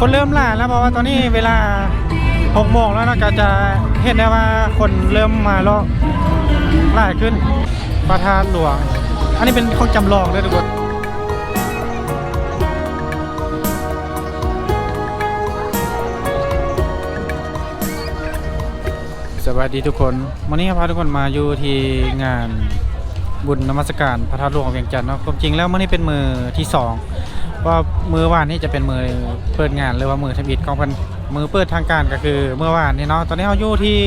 คนเริ่มล่าแล้วเพราะว่าตอนนี้เวลาหกโมงแล้วนะก็จะเห็นได้ว่าคนเริ่มมาแล้วล่าขึ้นประธานหลวง อันนี้เป็นของจำลองด้วยทุกคนสวัสดีทุกคนวันนี้พาทุกคนมาอยู่ที่งานบุญนมัสการพระธาตุหลวงเวียงจันทร์เนาะความจริงแล้วมื่อนี้เป็นมือที่สอง ว่ามือวานนี่จะเป็นมือเปิดงานหรือว่ามือทำอิฐของเพันมือเปิดทางการก็คือเมื่อวานนี่เนาะตอนนี้เราอยู่ที่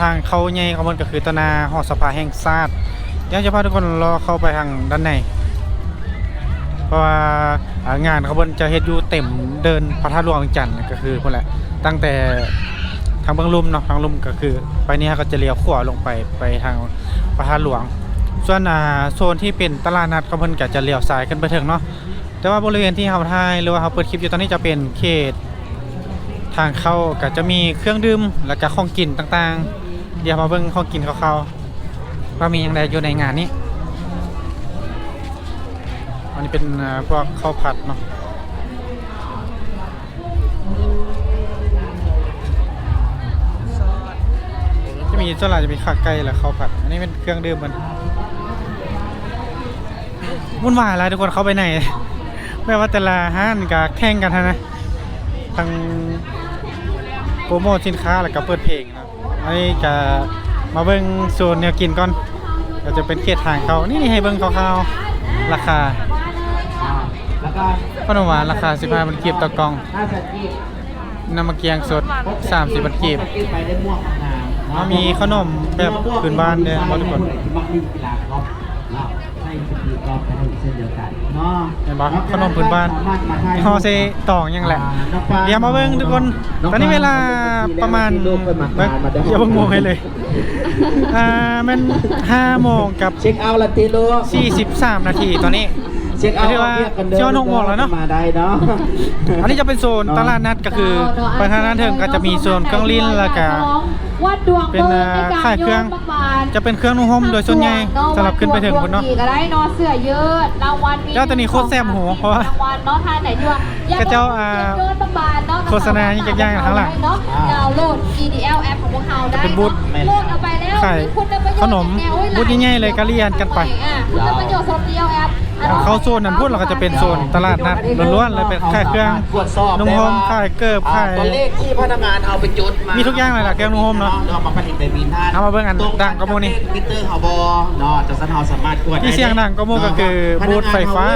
ทางเขาใหญ่ของมันก็คือตนาหอสภาแห่งชาติเดี๋ยวจะพาทุกคนรอเข้าไปทางด้านในเพราะว่างานเขาบนจะเฮ็ดอยู่เต็มเดินพระธาตุหลวงจันทร์ก็คือคนแหละ ตั้งแต่ทางเบื้องลุ่มเนาะทางลุ่มก็คือ ไปนี่ก็จะเลี้ยวขวาลงไปไปทางพระธาตุหลวง ส่วนโซนที่เป็นตลาดนัดก็เพิ่นก็จะเลี้ยวซ้ายกันไปถึงเนาะ แต่ว่าบริเวณที่เฮาถ่ายหรือว่าเฮาเปิดคลิปอยู่ตอนนี้จะเป็นเขต ทางเข้าก็จะมีเครื่องดื่มแล้วก็ของกินต่างๆ เดี๋ยวมาเบิ่งของกินคร่าวๆว่ามีอย่างไรอยู่ในงานนี้อันนี้เป็นพวกข้าวผัดเนาะจะมีส่วนหลาจะมีขาไก่และข้าวผัด อันนี้เป็นเครื่องดื่มมันวุ่นวายอะไรทุกคนเข้าไปไหน ไม่ว่าแต่ละห้านกับแข่งกันนะทางโปรโมทสินค้าแล้วก็เปิดเพลงนะอันนี้จะมาเบิ้งโซนแนวกินก่อนก็จะเป็นเขตทางเขานี่นี่ให้เบิ้งคร่าวๆราคาแล้วก็ขนมหวานราคา 15บาทกีบต่อกล่องถ้าสกีบน้ำมะเกียงสด 30บาทกีบสกีบไปได้ม่วงงามอ๋อมีขนมแบบพื้นบ้านด้วยครับทุกคน กีกอล์ฟกันเช่นเดียวกันเนาะเห็นปะขนมพื้นบ้านฮอเซตองยังแหละ เดี๋ยวมาเบิ้งทุกคน ตอนนี้เวลาประมาณเบิ้งอย่าเพิ่งโมงให้เลย อ่ามัน5โมงกับเช็คเอาท์ละตีลูก43นาทีตอนนี้เช็คเอาท์ก็ถือว่าเรียกกันเดิเช้าหกโมงแล้วเนอะ มาได้เนาะ อันนี้จะเป็นโซนตลาดนัดก็คือไปทางนั้นเถิงก็จะมีโซนเครื่องลิ้นแล้วก็ วัดดวงเป็นอ่าขายเครื่อง จะเป็นเครื่องนุ่งห่มโดยส่วนใหญ่สำหรับขึ้นไปถึงคุณเนาะ ก็ได้เนอนเสื้อยืดรางวัลมีเจ้าตัวนี้โคตรแซ่บหูเพราะว่ารางวัลเนาะท่านไหนที่ว่าอยก็เจ้าอ่าเดินบานๆเนาะโฆษณายิ่งยากๆข้างหลังเนาะดาวน์โหลด EDL แอป ของพวกเราได้เป็นบูธโหลดเอาไปแล้วขายคุณได้ประโยชน์ขนมแนวไว้หลบูธใหญ่ๆเลยก็เรียนกันไปอะคุณได้ประโยชน์สำหรับ EDL แอปเข้าโซนนั้นพูดเราก็จะเป็นโซนตลาดนัดล้วนๆเลยเป็นขายเครื่องตรวจสอบนุ่งห่มได้ว่าขายเกิบอ่ขายตัวเลขที่พนักงานเอาไปจดมามีมีทุกอย่างเลยล่ะเครื่องนุ่งห่มเนาะเอามาผลิตในบินท่านเอามาเบิ่งอันตรดังก็หมู่นี่มิเตอร์เฮาบอเนาะจะสันเฮาสามารถกวดที่เสียงดังก็หมู่ก็คือพนับูธไฟฟ้า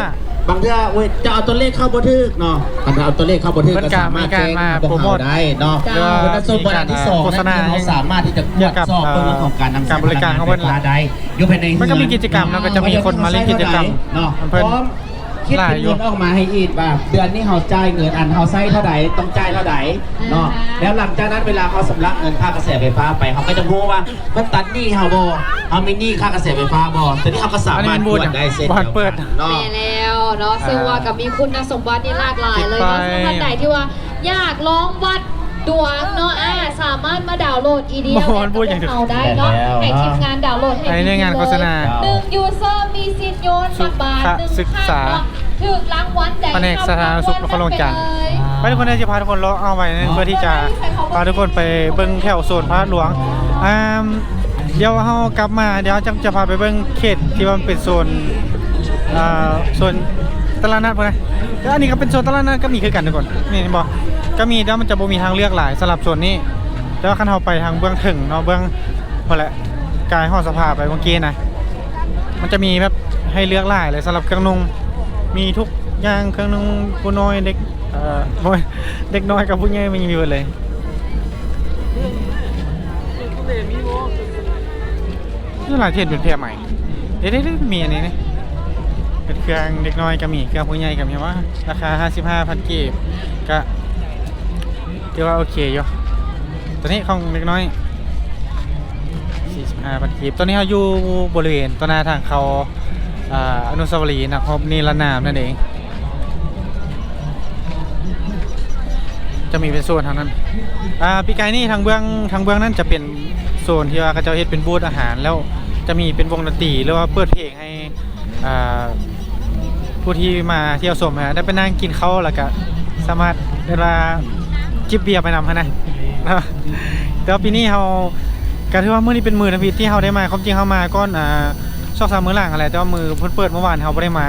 บางเทื่อเว้ยจะเอาตัวเลขเข้าบันทึกเนาะถ้าเอาตัวเลขเข้าบันทึกมันก็ก็สามารถมีการมาแจ้งโปรโมทได้เนาะหรือว่าคุณสมบัติอันที่สองโฆษณานั่นคือเราสามารถที่จะกเกี่วยดวกับสอบเรื่องของการนำการบริการของเพิ่นไฟฟ้าได้อยู่ภายในมันก็มีกิจกรรมแล้วก็จะมีคนมาเล่นกิจกรรมเนาะเพิ่นพร้อม คิดหลายเป็นอยู่เงินออกมาให้อีกว่า เดือนนี้เฮาจ่ายเงินอันเฮาใช้เท่าใดต้องจ่ายเท่าใดเนาะแล้วหลังจากนั้นเวลาเขาสำลักเงินค่ากระแสไฟฟ้าไปเขาก็จะรู้ว่ามันตัดหนี้เฮาบ่เฮามีหนี้ค่ากระแสไฟฟ้าบ่ทีนี้เฮาก็สามารถอันนี้มันบูตธรวจได้เสร็จบ้านเปิดเนาะแม่แล้วเนาะซึ่งว่ากับมีคุณสมบัติที่หลากหลายเลยเนาะติดไปสำหรับท่านใดที่ว่าอยากลองวัด ดวงเนาะอ่าสามารถมาดาวน์โหลด EDL โอ้โหแอปพูดอย่างเดียวเราได้เนาะให้ทีมงานดาวน์โหลดให้อันนี้ในงานโฆษณาหนึ่งยูเซอร์มีสิทธิ์โยนบัตรบาทหนึ่งศึกษาครั้งเนาะถึกรางวัลใดแผนกสาธารณสุขนครหลวงจันทร์ ไปทุกคนได้จะพาทุกคนเลาะเอาไว้นะเพื่อที่จะพาทุกคนไปเบิ้งแถวโซนพระหลวงอ่าเดี๋ยวเรากลับมาเดี๋ยวจะจะพาไปเบิ้งเขตที่ว่ามันเป็นโซนอ่าโซนตลาดนัดพวกนี้แล้วอันนี้ก็เป็นโซนตลาดนัดก็มีคือกันทุกคนนี่บอก ก็มีแล้วมันจะบ่มีทางเลือกหลายสำหรับโซนนี้ แต่ว่าคันเราไปทางเบื้องถึงเนาะเบื้องพอแหละกายห้อสภาไปเมื่อกี้นะมันจะมีแบบให้เลือกหลายเลยสำหรับเครื่องนุ่งมีทุกอย่างเครื่องนุ่งผู้น้อยเด็กเอ่อโอ้ยเด็กน้อยกับผู้ใหญ่มันมีหมดเลยนี่หลายเทียนเป็นแพรใหม่เดี๋ยวๆๆมีอันนี้นี่เป็นเครื่องเด็กน้อยก็มีเครื่องผู้ใหญ่ก็มีว่าราคา 55,000กีบก็ ถือว่าโอเคอยู่ตัวนี้ของเด็กน้อย 45พันกีบตอนนี้เราอยู่บริเวณต้นหน้าทางเขาอานุสาวรีย์นะครับนิรนามนั่นเอง จะมีเป็นโซนทางนั้นอ่าปีกายนี่ทางเบื้องทางเบื้องนั้นจะเป็นโซนที่ว่าเขาจะเฮ็ดเป็นบูธอาหารแล้วจะมีเป็นวงดนตรีหรือว่าเปิดเพลงให้ผู้ที่มาเที่ยวชมนะได้ไปนั่งกินข้าวแล้วก็สามารถเวลา จิบเบียร์ไปนำฮะนะเนาะแต่ว่าปีนี้เราก็ถือว่ามื้อนี้เป็นมื้อนะพี่ที่เราได้มาความจริงเรามาก่อนอ่าสองสามมื้อหลังอะไรแต่ว่ามือเพิ่นเปิดเมื่อวานเราบ่ได้มา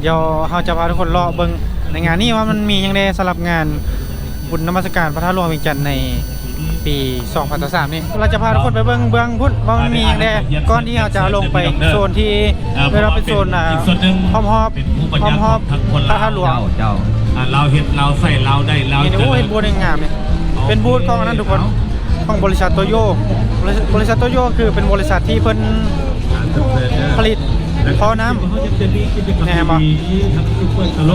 เดี๋ยวเราจะพาทุกคนเลาะเบิ่งในงานนี้ว่ามันมีหยังได้สำหรับงานบุญนมัสการพระธาตุหลวงเวียงจันทร์ใน ปี 2023นี่เราจะพาทุกคนไปเบิ่งเบื้องพุทธว่ามันมีหยังได้ก่อนที่เราจะลงไปโซนที่เวลาเป็นโซนอ่าอีกส่วนหนึ่งหอมฮอบเป็นผู้ปัญหอญามฮอบของทั้งคนพระลาวธาตุหลวงเจ้าอ่าเราเห็นเราใส่เราได้เรานี่นะโอ้ยบูธงามๆเนี่ยเป็นบูธของอันนั้นทุกคนของบริษัทโตโยบริษัทบริษัทโตโยคือเป็นบริษัทที่เพิ่นผลิตท่อน้ำแน่บ่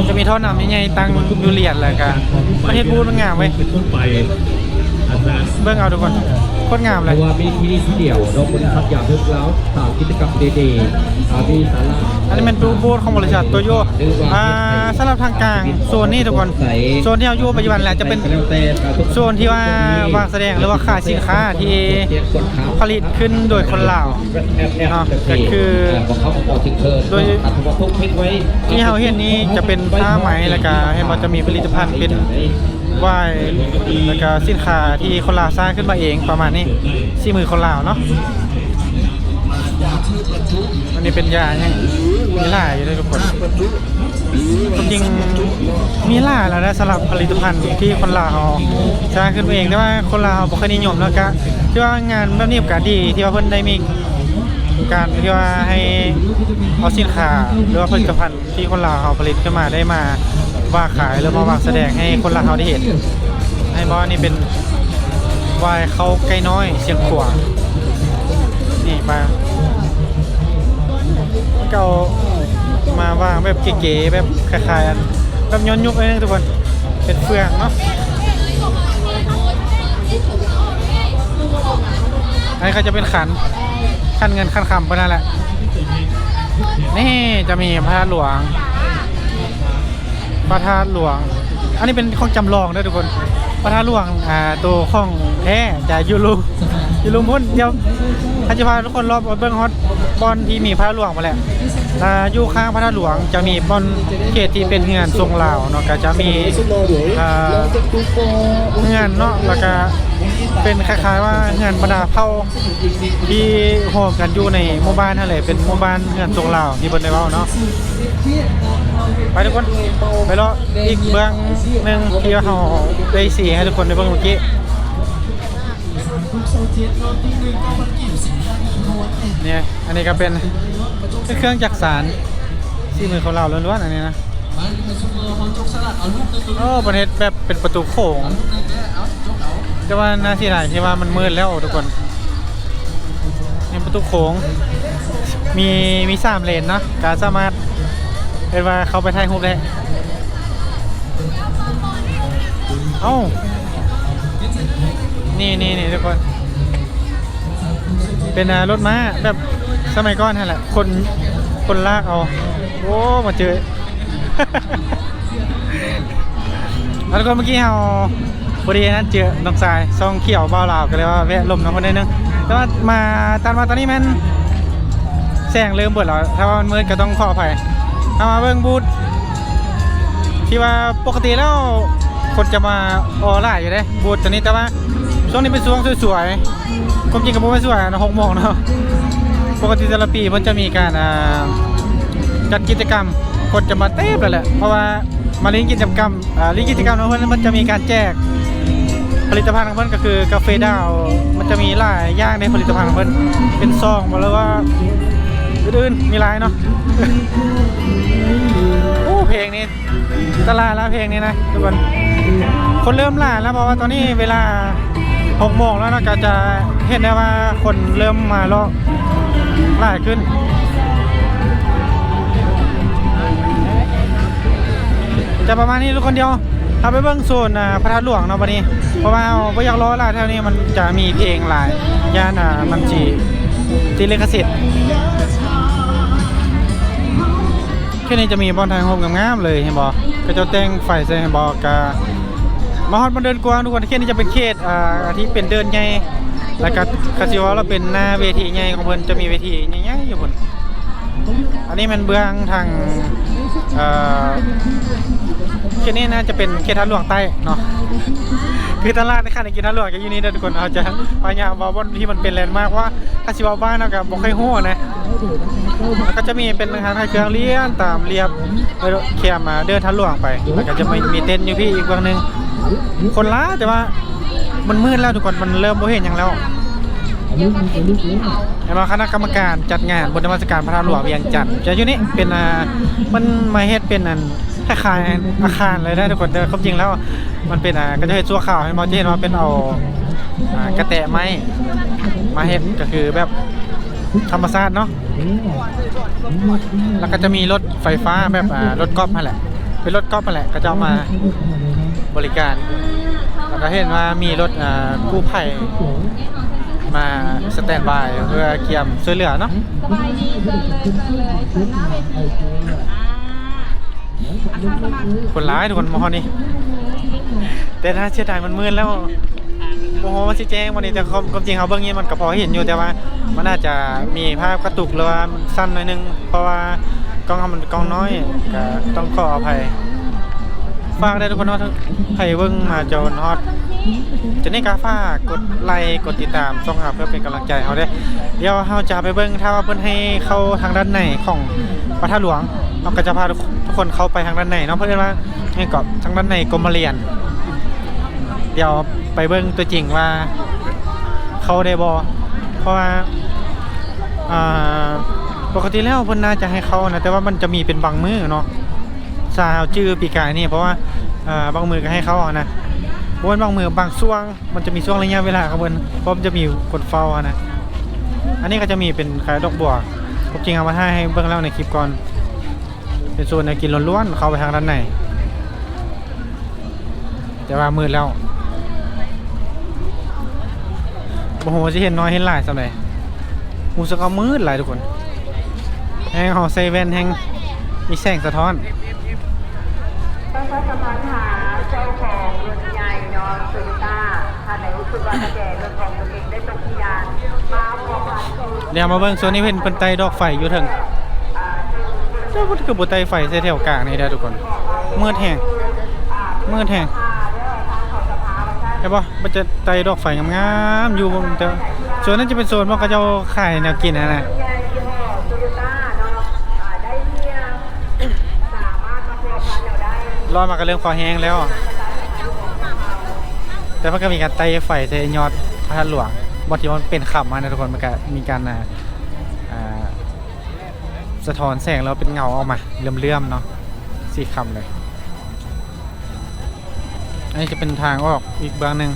จะมีท่อน้ำใหญ่ๆตั้งอยู่เหรียญแล้วก็ประเทศบูธมันงามเว้ย เป็นต้นไปอาจารย์เบิ่งเอาทุกคนโคตรงามเพเลยราะว่ามีที่นี่ที่เดียวเราบริษัทอยากเพิ่มแล้วสามกิจกรรมดีๆอ่ามีสาระอันนี้เป็นบูธของบริษัทโตโยอ่าสำหรับทางกลางโซนนี้ทุกคนโซนที่เราอยู่ปัจจุบันแหละจะเป็นแล้วแต่การทุกโซนที่ว่าวางแสดงหรือว่าขายสินค้าที่ผลิตขึ้นโดยคนลาวเนาะก็คือบอกเขาบอกถึงเธอโดยอัตวัตทุกพิกไว้ที่เราเห็นนี้จะเป็นผ้าไหมแล้วก็เห็นว่าจะมีผลิตภัณฑ์เป็น วายแล้วก็สินค้าที่คนลาวสร้างขึ้นมาเองประมาณนี้ซีมือคนลาวเนาะอันนี้เป็นยาเนี่ยมีหลายอยู่ด้วยทุกคนจริงมีหลายแล้วนะสำหรับผลิตภัณฑ์ที่คนลาวสร้างขึ้นมาเองแต่ว่าคนลาวบ่ค่อยนิยมแล้วก็ที่ว่างานแบบนี้ก็ดีที่ว่าเพิ่นได้มีการที่ว่าให้เอาสินค้าหรือว่าผลิตภัณฑ์ที่คนลาวเขาผลิตขึ้นมาได้มา ว่าขายหรือมาวางแสดงให้คนลาวเขาได้เห็นให้บอกว่านี่เป็นวายเขาไก่น้อยเสียงขวางนี่มาเก่ามาวางแบบเก๋ๆแบบคล้ายๆอันแบบย้อนยุคเลยนะทุกคนเป็นเฟืองเนาะอันนี้ก็จะเป็นขันขันเงินขันคำก็นั่นแหละนี่จะมีพระหลวง พระธาตุหลวง อันนี้เป็นของจำลองด้วยทุกคนพระธาตุหลวงอ่าตัวของแท้จะอยูรูอยูรูพุ่นเดี๋ยวถ้าจะพาทุกคนรอบเบิ้งฮอตบอลที่มีพระธาตุหลวงมาแหละอ่าอยู่ข้างพระธาตุหลวงจะมีบอลเขตที่เป็นเฮือนทรงลาวเนาะก็จะมีอ่าเฮือนเนาะแล้วก็เป็นคล้ายๆว่าเฮือนบรรดาเผ่าที่โฮมกันอยู่ในหมู่บ้านนั่นแหละเป็นหมู่บ้านเฮือนทรงลาวที่เพิ่นได้เว้าเนาะ ไปทุกคนไปรออีกเบื้องหนึ่งที่ว่าเฮาได้สีให้ทุกคนได้เบิ่งเมื่อกี้เนี่ยอันนี้ก็เป็นเครื่องจักสารที่มือของเราล้วนๆอันนี้นะโอ้ประเทศแบบเป็นประตูโค้งแต่ว่าหน้าที่ไหนที่ว่ามันมืดแล้วทุกคนเนี่ประตูโค้งมีมีสามเลนเนาะการสามารถ เป็นว่าเขาไปถ่ายรูปได้เอ้า นี่นี่นี่ทุกคน เป็นรถม้าแบบสมัยก่อนนั่นแหละ คนคนลากเอา โอ้มาเจอแล้วก็เมื่อกี้เราพอดีนั้นเจอน้องสายซองเขียวเบาเหลาก็เลยว่าแวะลมน้องคนนึงแต่ว่ามาตอนมาตอนนี้มันแสงเริ่มเบิดแล้วถ้าว่ามันมืดก็ต้องขออภัย เอามาเบิ่งบูธที่ว่าปกติแล้วคนจะมาออล่าอยู่เด้บูธตัวนี้แต่ว่าช่วงนี้เป็นช่วงสวยๆความจริงกับบูธไม่สวยนะหกโมงเนาะปกติแต่ละปีมันจะมีการอ่าจัดกิจกรรมคนจะมาเต้มเลยแหละเพราะว่ามาเล่นกิจกรรมอ่าเล่นกิจกรรมของเพื่อนมันจะมีการแจกผลิตภัณฑ์ของเพื่อนก็คือกาแฟดาว มันจะมีหลายอย่างในผลิตภัณฑ์ของเพื่อนเป็นซองมาแล้วว่าอื่นๆมีหลายเนาะ โอ้เพลงนี้ตลาดแล้วเพลงนี้นะทุกคนคนเริ่มล่าแล้วเพราะว่าตอนนี้เวลาหกโมงแล้วนะก็จะเห็นได้ว่าคนเริ่มมาแล้วหลาขึ้นจะประมาณนี้ทุกคนเดียวเอาไปเบิ้งโซนอ่าพระธาตุหลวงเนาะวันนี้ เพราะว่าเอาไ่อยากรอหลายแถวนี้มันจะมีเพลงหลายย่านอ่ามันจีจีเลกสิทธิ์ ค่นี้จะมีบอลไทยโฮมงามๆเลยเห็นบอกก็จะแต่งไฟใส่เห็นบอกกะมาฮอดมาเดินกวางทุกคนแค่นี้จะเป็นเขตอ่าที่เป็นเดินใหญ่แล้วก็คาสิวเราเป็นหน้าเวทีใหญ่ของเพิ่นจะมีเวทีใหญ่ๆอยู่บนอันนี้มันเบื้องทางเอ่อเขตนี้น่าจะเป็นเขตทัดหลวงใต้เนาะ คือตลาดในขณะเขตทางหลวงจะอยู่นี่เด้อทุกคนเราจะพยายามว่าบนที่มันเป็นแลนด์มาร์กว่าถ้าสิวาบ้านเนาก็บ่ค่อยฮู้นะแล้วก็จะมีเป็นทางเครื่องเลี้ยนตามเรียบเออเขียมมาเดินทางหลวงไปแล้วก็จะมีมีเต็นอยู่พี่อีกเบื้งหนึงคนล้าแต่ว่ามันมืดแล้วทุกคนมันเริ่มบ่เห็นหยังแล้วเห็นว่าคณะกรรมการจัดงานบนนมัสการพระธาตุหลวงเวียงจันทร์จะอยู่นี่เป็นอ่ามันมาเฮ็ดเป็นอัน คล้ายๆอาคารเลยได้ทุกคนแต่ความจริงแล้วมันเป็นอ่าก็จะเฮ็ดชั่วข่าวให้มองจะเห็นว่าเป็นเอาอ่ากระแตะไม้มาเฮ็ดก็คือแบบธรรมชาติเนาะแล้วก็จะมีรถไฟฟ้าแบบอ่ารถกอล์ฟนั่นแหละ เป็นรถกอล์ฟนั่นแหละก็จะเอามาบริการแล้วก็เห็นว่ามีรถอ่ากู้ภัยมาสแตนบายเพื่อเกียมช่วยเหลือเนาะ คนร้ายทุกคนมอนี่แต่ถ้าเชื่อใจมันมืดแล้วโมโหมาสิแจ้งวันนี้แต่ความจริงเขาเบื้องนี้มันก็พอเห็นอยู่แต่ว่า มันอาจจะมีภาพกระตุกหรือว่ามันสั้นหน่อยนึง เพราะว่ากล้องมันกล้องน้อยก็ต้องขออภัย ฝากได้ทุกคนเนาะใครเบิ่งมาจนฮอตจะนี่กาฝากกดไลค์กดติดตามช่องหาเพื่อเป็นกำลังใจเขาเด้เดี๋ยวเราจะไปเบิ่งถ้าว่าเพิ่นให้เข้าทางด้านในของพระธาตุหลวงเราก็จะพาทุกคนเข้าไปทางด้านในเนาะเพื่อนว่าให้กาะทางด้านในกรมเรียน เดี๋ยวไปเบิ่งตัวจริงว่าเขาได้บ่เพราะว่าอ่าปกติแล้วเพิ่นน่าจะให้เข้านะแต่ว่ามันจะมีเป็นบางมือเนาะซาวชื่อปีกายนี่เพราะว่า อ่าบางมือก็ให้เข้าอะนะเพราะว่าบางมือบางช่วงมันจะมีช่วงระยะเวลาครับเพิ่นเพราะมันจะมีคนเฝ้าอะนะอันนี้ก็จะมีเป็นขายดอกบัวผมจริงเอามาให้ให้เบิ่งแล้วในคลิปก่อน เป็นส่วนในกินล้วนๆเข้าไปทางด้านในแต่ว่ามืดแล้วโอ้โหจะเห็นน้อยเห็นหลายสำหรับรู้สึกเอามืดหลายทุกคนแห้งหอเซเว่นแห้งมีแสงสะท้อน เองได้ตกที่ยานมาพอผ่านคือเดี๋ยวมาเบิ่งส่วนนี้เพิ่นเพิ่นไต่ดอกไฟอยู่เถึงเจ้าเพิ่นคือบ่ไต่ไฟใส่แถวกลางนี่เด้อทุกคนมืดแฮงมืดแฮงใช่ปะมันจะไต่ดอกไฟงามๆอยู่บนแต่ส่วนนั้นจะเป็นโซนว่าเขาเจ้าขายแนวกินนะนะใหญ่ยี่ห้อโตโยต้าเนาะอ่าได้เมียสามารถมาพอผ่านเราได้รอดมาก็เริ่มคอแห้งแล้ว แต่เพิ่นก็มีการไต่ไฟใส่ยอดพระธาตุหลวงบ่ที่มันเป็นขับมานะทุกคนมันก็มีการสะท้อนแสงแล้วเป็นเงาออกมาเลื่อมๆเนาะสี่คำเลย อันนี้จะเป็นทางออกอีกเบื้องหนึ่ง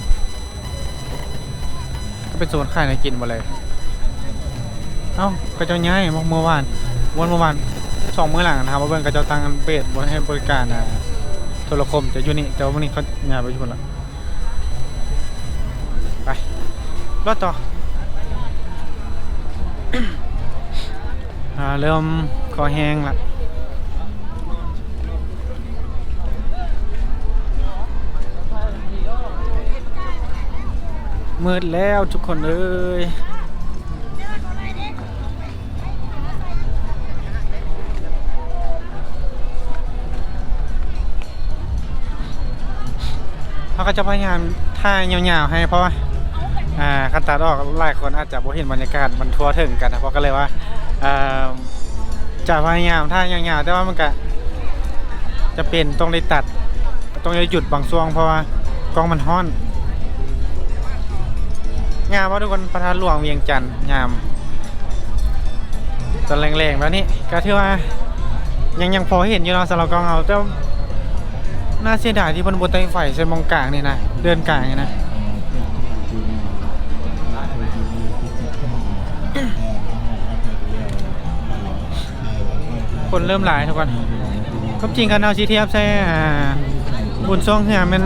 ก็เป็นโซนขายในกินหมดเลย เอ้าก็เจ้าย้ายเมื่อวานวันเมื่อวานสองเมื้อหลังนะครับว่าเบิ่งก็เจ้าตั้งเบสบนให้บริการอ่าโทรคมจะอยู่นี่แต่ว่าวันนี้เขาย้ายไปอยู่คนละไป รถต่ออ่าเริ่มคอแห้งละมืดแล้วทุกคนเอ้ยเขาก็จะพยายามท่ายาวๆให้เพราะว่า อ่าคันตัดออกหลายคนอาจจะบ่เห็นบรรยากาศมันทั่วถึงกันนะเพราะก็เลยว่าอ่าจะพยายามท่ายาวๆแต่ว่ามันก็จะเป็นต้องได้ตัดต้องได้หยุดบางช่วงเพราะว่ากล้องมันฮ้อนงามว่าทุกคนประธานหลวงเวียงจันทร์งามตอนแรงๆแล้วนี่ก็ถือว่ายังยังพอเห็นอยู่เนาะสำหรับกองเอาแต่น่าเสียดายที่พนบนไตไฟใส่มองกลางนี่นะเดินกลางนี่นะ คนเริ่มหลายทุกคนก็จริงกันเอาชีเทียบใส่อ่าบุญทรงเหือมัน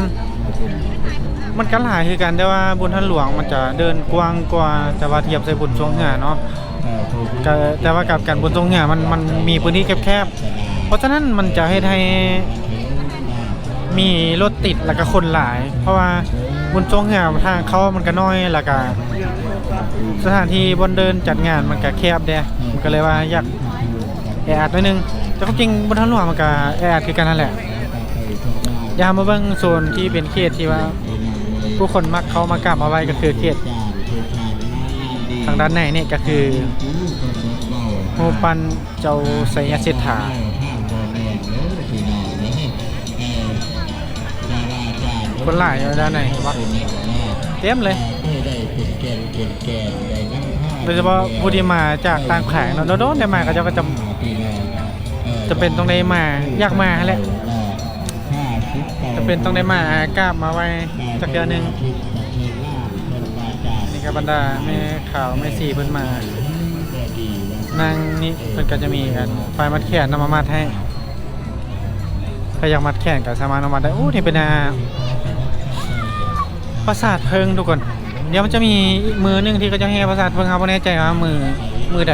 มันก็หลายคือกันแต่ว่าบุญท่านหลวงมันจะเดินกว้างกว่าแต่ว่าเทียบใส่บุญทรงเหือเนาะแต่ว่ากับการบุญทรงเหือมันมันมีพื้นที่แคบๆเพราะฉะนั้นมันจะให้ให้มีรถติดแล้วก็คนหลาย เพราะว่าบุญทรงเหือทางเขามันก็น้อยแล้วก็สถานที่บนเดินจัดงานมันก็แคบเด้มันก็เลยว่าอยาก แออัดหนิดนึงแต่ความจริงบุญท่านหลวงมันก็แออัดคือกันนั่นแหละยามมาเบิ่งโซนที่เป็นเขตที่ว่า ผู้คนมักเขามากราบมาไหว้ก็คือเขตทางด้านในนี่ก็คือรูปปั้นเจ้าไสยสิทธาคนหลายอยู่ด้านในวัดเต็มเลยโดยเฉพาะผู้ที่มาจากต่างแขวงเนาะโดนได้มาก็จะก็จะ จะเป็นต้องได้มา อยากมาแหละจะเป็นต้องได้มากราบมาไหว้จักเดือนหนึงนี่ก็บรรดาแม่ข่าวแม่สีเพิ่นมานางนี่เพิ่นก็จะมีกันไฟมัดแขนนำมามัดให้ถ้าอยากมัดแขนก็สามารถนำมาได้อู้นี่เป็นอาปราสาทเพิงทุกคน เดี๋ยวมันจะมีอีกมือหนึงที่ก็จะแห่ปราสาทเพิงครับบ่แน่ใจว่ามือ มือใด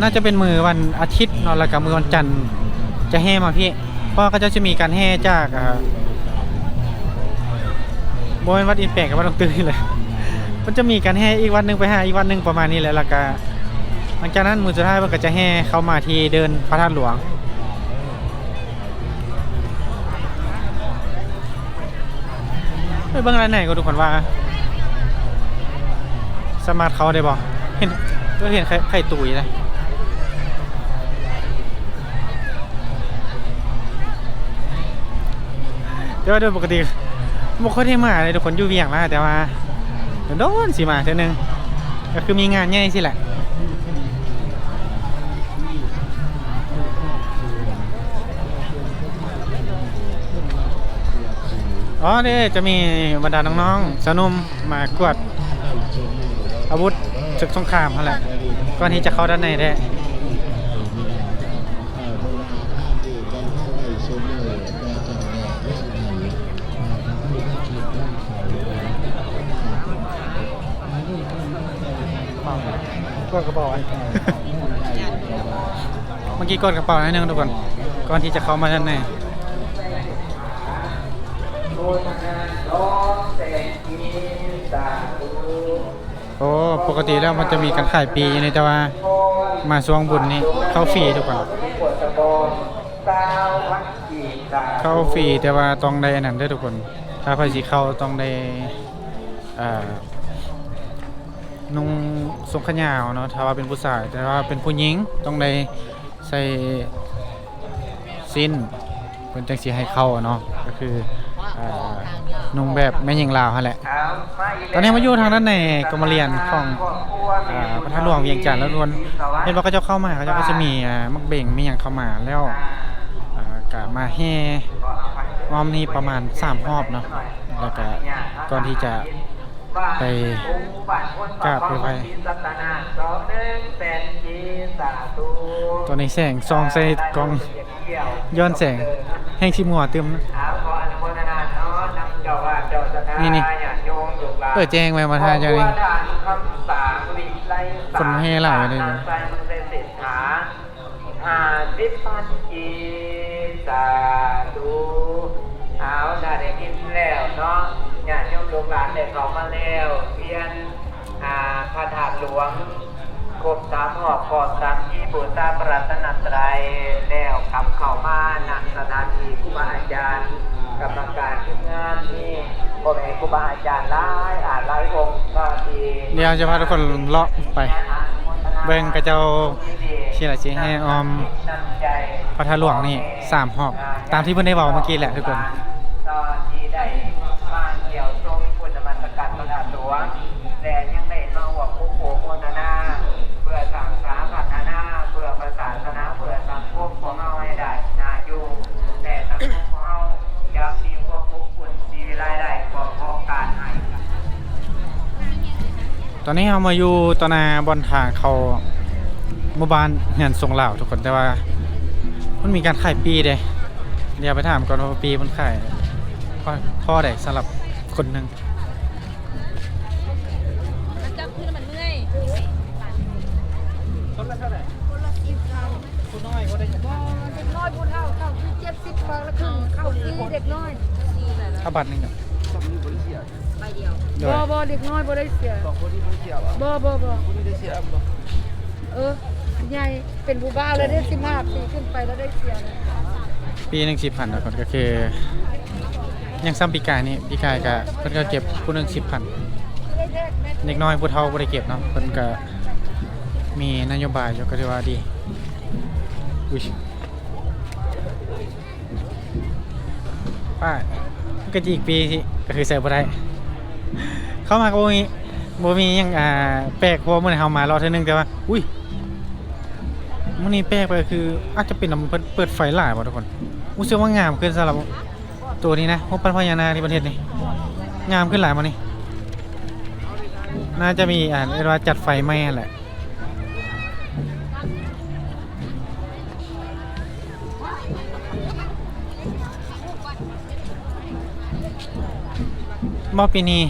น่าจะเป็นมือวันอาทิตย์นาะแล้วก็มือวันจันทร์จะแห่มาพี่เพราะก็จะมีการแห่จากอ่าบนวัดอินแปลงกับวัดดงตื้อนี่เลยมันจะมีการแห่อีกวันหนึ่งไปหาอีกวันหนึ่งประมาณนี้แหละล้วก็หลังจากนั้นมือสุดท้ายมันก็จะแห่เข้ามาที่เดินพระธาตุหลวงไปเบิ่งอะไรไหนก็ทุกคนว่า สมารถเขาได้บ่เห็น ก็เห็นไข่ไข่ตุ๋ยนะแต่ว่าโดยปกติบ่ค่อยได้มาเลยทุกคนอยู่เวียงนะแต่ว่าโดนสิมาเท่านึงก็คือมีงานใหญ่สิแหละอ๋อเนี่จะมีบรรดาน้องๆสนุมมากวดอาวุธ ศึกสงครามนั่นแหละก่อนที่จะเข้าด้านในได้กดกระเป๋าไว้เมื่อกี้กดกระเป๋าให้นึงทุกคนก่อนที่จะเข้ามาด้านในโอ้ โอ้ปกติแล้วมันจะมีการขายปีอยู่ในแต่ว่ามาช่วงบุญนี้เข้าฟรีทุกคนเข้าฟรีแต่ว่าต้องได้อันนั้นด้วยทุกคน ถ้าใครสิเข้าต้องได้อ่านุ่งทรงขยาวเนาะถ้าว่าเป็นผู้ชาย แต่ว่าเป็นผู้หญิงต้องได้ใส่สิ้นเพิ่นจังสิให้เข้าเนาะก็คือ อ่านุ่งแบบแม่หญิงลาวหั่นแหละ ตอนนี้มาอยู่ทางด้านในก็มาเรียนของอ่าพระธาตุหลวงเวียงจันทร์แล้วรวนเห็นว่าเขาจะเข้ามาเขาจะก็จะมีอ่ามักเบ่งมีอย่างเข้ามาแล้วอ่ากะมาแห่รอบนี้ประมาณ3รอบเนาะแล้วก็ก่อนที่จะไปกราบไปไหว้ตอนนี้แสงซองใส่กล้องย้อนแสงแห้งชิมัวเติมนะ นี่นี่เปิดแจ้งไว้มาทานเจ้านี่คนให้หลายเลยนะหาสิบพันกีสาธุเอาได้ได้กินแล้วเนาะญาติโยมลูกหลานได้เข้ามาแล้วเพียนอ่าพระธาตุหลวงครบสามหอบขอบสามที่บูชาพระรัตนตรัยแล้วกลับเข้ามาณสถานที่ครูบาอาจารย์กรรมการทีมงานนี่ พ่อแม่ครูบาอาจารย์หลายอาจหลายองค์ก็ดีเดี๋ยวจะพาทุกคนเลาะไป เบิ่งกระเจ้าชื่ออะไรชื่อให้ออมพระทาหลวงนี่สามหอบตามที่เพิ่นได้บอกเมื่อกี้แหละทุกคนที่ได้มาเกี่ยวชมคุณธรรมสกัดพระธาตุหลวงแต่ยังได้มาหัวผู้โผโมทนา เพื่อสังสาพัฒนา เพื่อประศาสนาเพื่อสังคมของเราให้ได้นาอยู่แต่สังคมของเราอยากมีพวกผู้คุณชีวิไลได้ขอขอการให้ครับ ตอนนี้เรามาอยู่ตอนนาบอนทางเขาหมู่บ้านเงินทรงเหล่าทุกคนแต่ว่า มันมีการขายปีเด้เดี๋ยวไปถามก่อนว่าปีมันขายพ่อพ่อได้สำหรับคนหนึ่งมันจับขึ้นมันเมื่อยคนละเท่าไหร่คนน้อยคนได้เด็กน้อยพูดเท่าเข้าคือเจ็ดสิบบาทละครึ่งเข้าฟรีเด็กน้อยถ้าบัตรหนึงอะใบเดียวโด บ่ยบ่เด็กน้อยบ่ได้เสียสองคนที่บ่เสียบ่บ่บ่คนที่ได้เสียบ่เออใหญ่เป็นผู้บ้าแล้วได้15ปีขึ้นไปแล้วได้เสียนะปีหนึ่งสิบพันนะคนก็คือยังซ้ำปีกายนี่ปีกายก็เพิ่นก็เก็บผู้หนึง10,000เด็กน้อยผู้เฒ่าบ่ได้เก็บเนาะเพิ่นก็มีนโยบายอยู่ก็ถือว่าดีอุ้ยป้ามันก็จะอีกปีที่ก็คือใส่บ่ได้ เข้ามาก็บ่มีบ่มียังอ่าแปลกเพราะมื้อนี้เฮามารอเทื่อนึงแต่ว่า อุ้ยมื้อนี้แปลกไปคือ อาจจะเป็นเพิ่นเปิดไฟหลายบ่ทุกคนรู้สึกว่างามขึ้นสำหรับตัวนี้นะพวกปันพญานาคที่ประเทศนี้งามขึ้นหลายมานี่น่าจะมีอ่าเรียกว่าจัดไฟไหม้นั่นแหละ บ่ปีนี้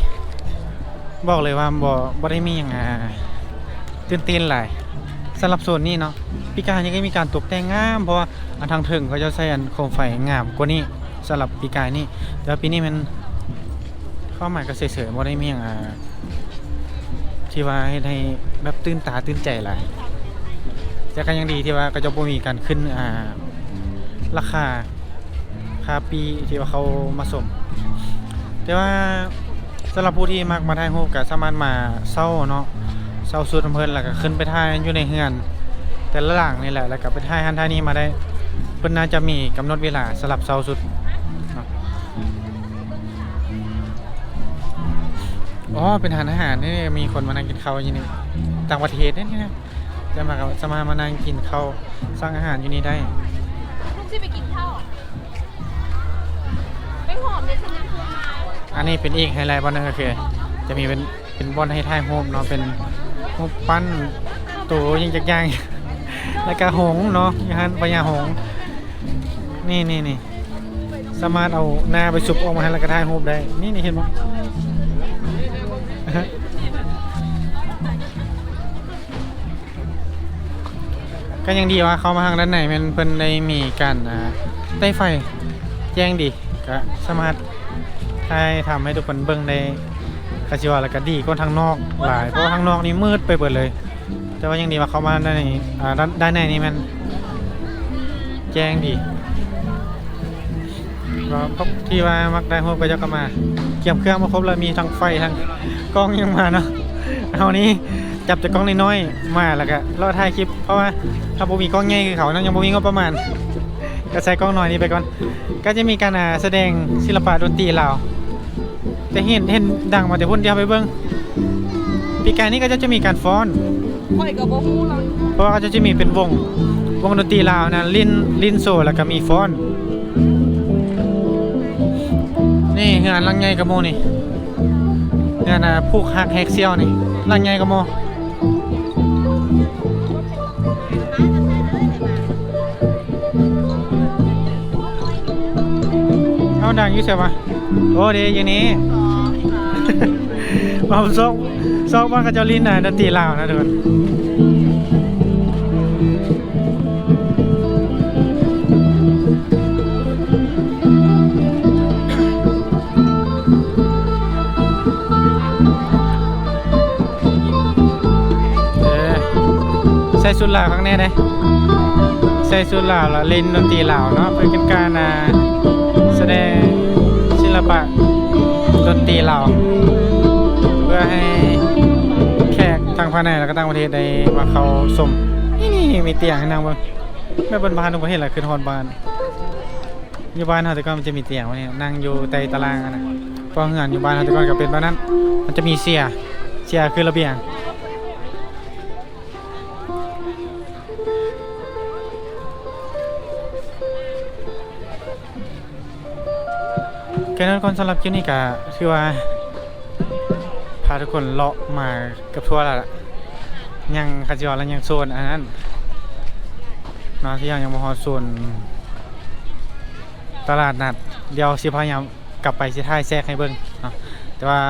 บอกเลยว่าบ่บ่ได้มีหยังอ่าตื่นเต้นหลายสำหรับโซนนี้เนาะปีกายนี้ก็มีการตกแต่งงาม เพราะว่าอันทางถึงเขาจะใส่อันโคมไฟงามกว่านี้สำหรับปีกายนี้แต่ปีนี้มันเข้ามาก็เฉยๆบ่ได้มีหยังอ่าที่ว่าให้แบบตื่นตาตื่นใจหลายแต่ก็ยังดีที่ว่าก็จะบ่มีการขึ้นอ่าราคาค่าปีที่ว่าเขามาสม แต่ว่าสำหรับผู้ที่มักมาถ่ายรูปก็สามารถมาเศร้าเนาะเศร้าสุดอำเภอแล้วก็ขึ้นไปถ่ายอยู่ในเฮือน แต่ละหลังนี่แหละแล้วก็ไปถ่ายหันถ่ายนี้มาได้เพิ่นน่าจะมีกำหนดเวลาสำหรับเศร้าสุดอ๋อเป็นทานอาหารนี่มีคนมานั่งกินข้าวอยู่นี่ต่างประเทศนี่นะจะมากับสมามานั่งกินข้าวสั่งอาหารอยู่นี่ได้ลูกที่ไปกินข้าวไม่หอมเลยใช่ไหมคุณ อันนี้เป็นอีกไฮไลท์บอลนึงก็คือ จะมีเป็นเป็นบอลให้ท่ายโฮมเนาะเป็นโฮมปั้นตัวยิงจักยางแล้วก็หงส์เนาะยานพญาหงส์นี่นี่นี่สามารถเอาหน้าไปซุปออกมาให้แล้วก็ท่ายโฮมได้ นี่นี่เห็นไหมก็ยังดีว่าเขามาทางด้านในมันเพิ่นได้มีการอ่าได้ไฟแจ้งดีก็สามารถ ให้ทำให้ทุกคนเบิ่งได้กระชิวาแล้วก็ดีกว่าทางนอกหลาย เพราะว่าทางนอกนี่มืดไปเบิดเลย แต่ว่ายังดีว่าเขามาด้านในอ่าด้านด้านในนี่มันแจ้งดีก็พบที่ว่ามักได้พวกก็จะก็มาเกี่ยมเครื่องมาครบแล้วมีทั้งไฟทั้งกล้องยังมาเนาะเอานี้จับจากกล้องน้อยๆมาแล้วก็รอถ่ายคลิปเพราะว่าถ้าบ่มีกล้องใหญ่คือเขานั่นยังบ่มีงบประมาณ ก็ใช้กล้องน้อยนี้ไปก่อน ก็จะมีการอ่าแสดงศิลปะดนตรีลาวแต่เห็นเห็นดังมาแต่พุ่นเดียวไปเบิ้งปีการนี้ก็จะจะมีการฟ้อนข่อยกับโบฮู้เราเพราะว่าก็จะจะมีเป็นวงวงดนตรีลาวนะลินลินโซแล้วก็มีฟ้อน นี่งานลังไงกับโมนี่งานอะผูกหักแฮกเซียวนี่ลังไงกับโม ดังอยู่ใช่ปะโอ้เดยวอย่างนี้มาซอกซอกบ้านกับเจ้าลินน่ะดนตรีลาวนะทุกคนเออใส่สุดลาวข้างแน่เลยใส่สุดลาวแล้วเล่นดนตรีลาวเนาะเพื่อเป็นการอ่าแส ดงศิลปะดนตรีลาเพื่อให้แขกทางภายในแล้วก็ต่างประเทศได้มาเขาชมนี่มีเตียงให้นั่งเบ่งแม่บนบ้านทุกประเทศแหละคือฮอนบ้านอยู่บ้านเฮาแต่ก่อนมันจะมีเตียงไว้นี่นั่งอยู่ใต้ตารางอะนะเพราะงานอยู่บ้านเฮาแต่ก่อนก็เป็นแบบนั้น มันจะมีเสียเสียคือระเบียง แค่นั้นก่อนสำหรับคลิปนี้ก็คือว่า พาทุกคนเลาะมากับทั่วแล้วล่ะยังคาจิวาแล้วยังโซนอันนั้นนาะที่ยังยังมาฮอโซนตลาดนัดเดี๋ยวสิพยายามกลับไปสิท้ายแทรกให้เบิ่งเนาะแต่ว่า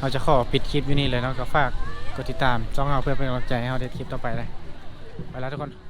เราจะขอปิดคลิปอยู่นี่เลยเนาะก็ฝากกดติดตามจ้องเอาเพื่อเป็นกำลังใจให้เราได้คลิปต่อไปเลยไปแล้วทุกคน